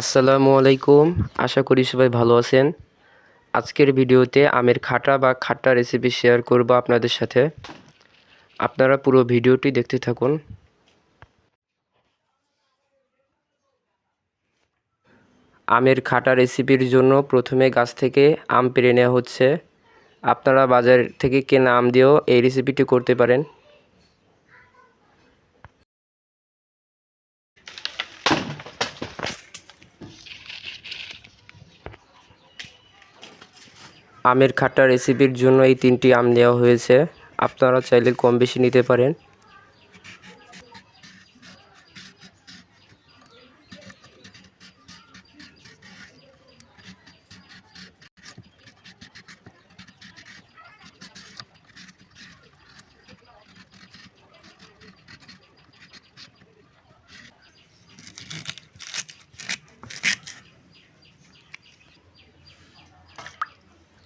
আসসালামু আলাইকুম। আশা করি সবাই ভালো আছেন। আজকের ভিডিওতে আমের খাটা বা খাট্টা রেসিপি শেয়ার করব আপনাদের সাথে। আপনারা পুরো ভিডিওটি দেখতে থাকুন। আমের খাটা রেসিপির জন্য প্রথমে গাছ থেকে আম পেরে নেওয়া হচ্ছে। আপনারা বাজার থেকে কেনা আম দিয়েও এই রেসিপিটি করতে পারেন। আমের খাট্টা রেসিপির জন্য এই তিনটি আম নেওয়া হয়েছে। আপনারা চাইলে কম বেশি নিতে পারেন।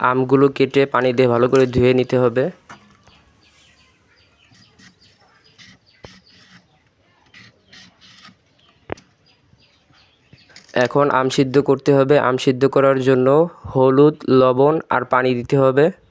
আমগুলো কেটে পানি দিয়ে ভালো করে ধুয়ে নিতে হবে। এখন আম সিদ্ধ করতে হবে। আম সিদ্ধ করার জন্য হলুদ, লবণ আর পানি দিতে হবে।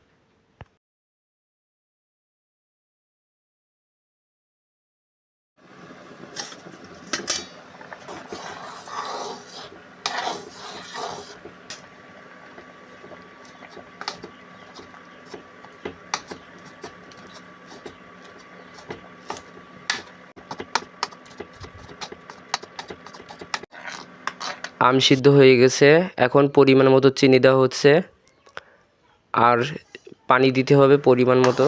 আম সিদ্ধ হয়ে গেছে। এখন পরিমাণ মতো চিনি দেওয়া হচ্ছে। আর পানি দিতে হবে পরিমাণ মতো।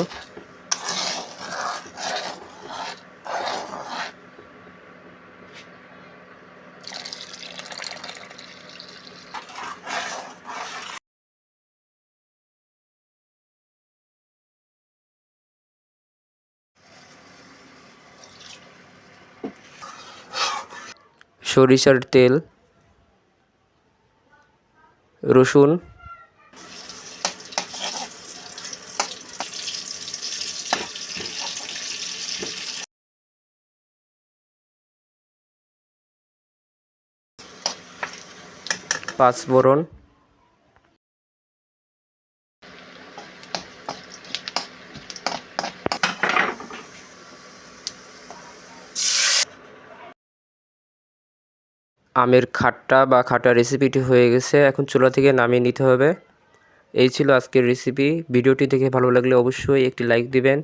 সরিষার তেল রসুন। পাঁচফোড়ন আমের খাট্টা বা খাটা রেসিপিটি হয়ে গেছে। এখন চুলা থেকে নামিয়ে নিতে হবে। এই ছিল আজকের রেসিপি ভিডিওটি দেখে ভালো লাগলে অবশ্যই একটি লাইক দিবেন।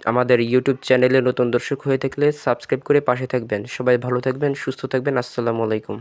আমাদের ইউটিউব চ্যানেলে নতুন দর্শক হয়ে থাকলে সাবস্ক্রাইব করে পাশে থাকবেন। সবাই ভালো থাকবেন, সুস্থ থাকবেন। আসসালামু আলাইকুম।